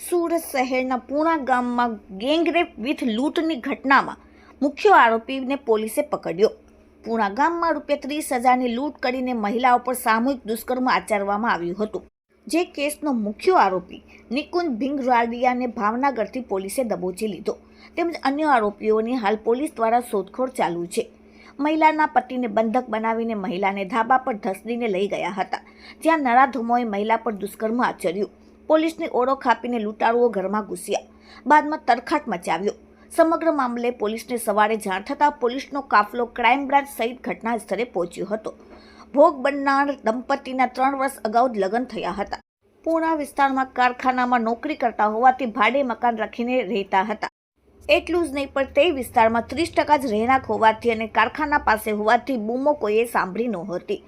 સુરત શહેરના પૂણા ગામમાં gangrape with લૂંટની ઘટનામાં મુખ્ય આરોપીને પોલીસે પકડ્યો. પૂણા ગામમાં રૂપિયા ત્રીસ હજારની લૂંટ કરીને મહિલાઓ પર સામૂહિક દુષ્કર્મ આચરવામાં આવ્યું હતું. જે કેસનો મુખ્ય આરોપી નિકુંજ ભીંગરાડિયાને ભાવનગરથી પોલીસે દબોચી લીધો. તેમજ અન્ય આરોપીઓની હાલ પોલીસ દ્વારા શોધખોળ ચાલુ છે. મહિલાના પતિને બંધક બનાવીને મહિલાને ધાબા પર ધસડીને લઈ ગયા હતા. જ્યાં નરાધમોએ મહિલા પર દુષ્કર્મ આચર્યું. પોલીસની ઓળખ આપીને લૂંટારુઓ ઘરમાં ઘૂસ્યા. બાદમાં તરખાટ મચાવ્યો. સમગ્ર મામલે પોલીસને સવારે જાણ થતાં પોલીસનો કાફલો ક્રાઇમ બ્રાન્ચ સહિત ઘટના સ્થળે પહોંચ્યો હતો. ભોગ બનનાર દંપતીના ત્રણ વર્ષ અગાઉ જ લગ્ન થયા હતા. પૂર્ણા વિસ્તારમાં કારખાનામાં નોકરી કરતા હોવાથી ભાડે મકાન રાખીને રહેતા હતા. એટલું જ નહીં, પણ તે વિસ્તારમાં ત્રીસ ટકા જ રહેણાંક હોવાથી અને કારખાના પાસે હોવાથી બૂમો કોઈએ સાંભળી નહોતી.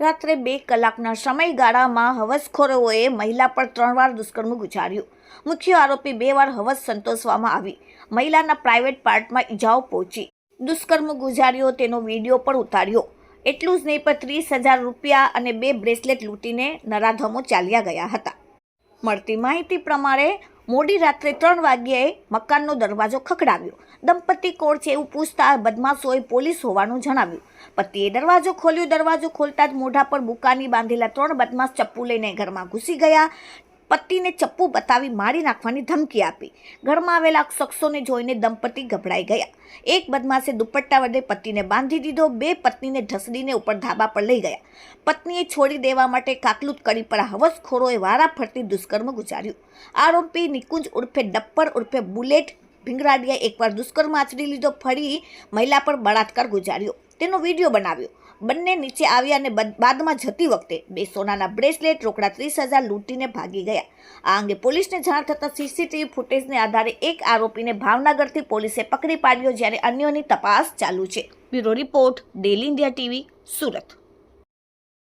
રાત્રે બે કલાકના સમયગાળામાં હવસખોરોએ મહિલા પર ત્રણ વાર દુષ્કર્મ ગુજાર્યું. મુખ્ય આરોપી બે વાર હવસ સંતોષવામાં આવી. મહિલાના પ્રાઇવેટ પાર્ટમાં ઈજાઓ પહોંચી. દુષ્કર્મ ગુજાર્યો, તેનો વીડિયો પણ ઉતાર્યો. એટલું જ નહીં, પણ ત્રીસ હજાર રૂપિયા અને બે બ્રેસલેટ લૂંટીને નરાધમો ચાલ્યા ગયા હતા. મળતી માહિતી પ્રમાણે મોડી રાત્રે ત્રણ વાગ્યે મકાનનો દરવાજો ખખડાવ્યો. દંપતી કોણ છે એવું પૂછતા બદમાશોએ પોલીસ હોવાનું જણાવ્યું. પતિએ દરવાજો ખોલ્યો. દરવાજો ખોલતા જ મોઢા પર બુકાની બાંધેલા ત્રણ બદમાશ ચપ્પુ લઈને ઘરમાં ઘૂસી ગયા. પતિને ચપ્પુ બતાવી મારી નાખવાની ધમકી આપી. ઘરમાં આવેલા શખ્સોને જોઈને દંપતી ગભરાઈ ગયા. એક બદમાશે દુપટ્ટા વડે પતિને બાંધી દીધો, બે પત્નીને ઢસડીને ઉપર ધાબા પર લઈ ગયા. પત્નીએ છોડી દેવા માટે કાકલુત કરી પર હવસખોરોએ વારા ફરતી દુષ્કર્મ ગુજાર્યું. આરોપી નિકુંજ ઉર્ફે ડપ્પર ઉર્ફે બુલેટ ભીંગરાડિયાએ એકવાર દુષ્કર્મ આચરી લીધો, ફરી મહિલા પર બળાત્કાર ગુજાર્યો. તેનો વીડિયો બનાવ્યો. બંને નીચે આવ્યા અને બાદમાં જતી વખતે બે સોનાના બ્રેસલેટ, રોકડા ત્રીસ હજાર લૂંટીને ભાગી ગયા. આ અંગે પોલીસને જાણ થતાં સીસીટીવી ફૂટેજને આધારે એક આરોપીને ભાવનગરથી પોલીસે પકડી પાડ્યો, જ્યારે અન્યોની તપાસ ચાલુ છે. Bureau report, daily India TV, Surat.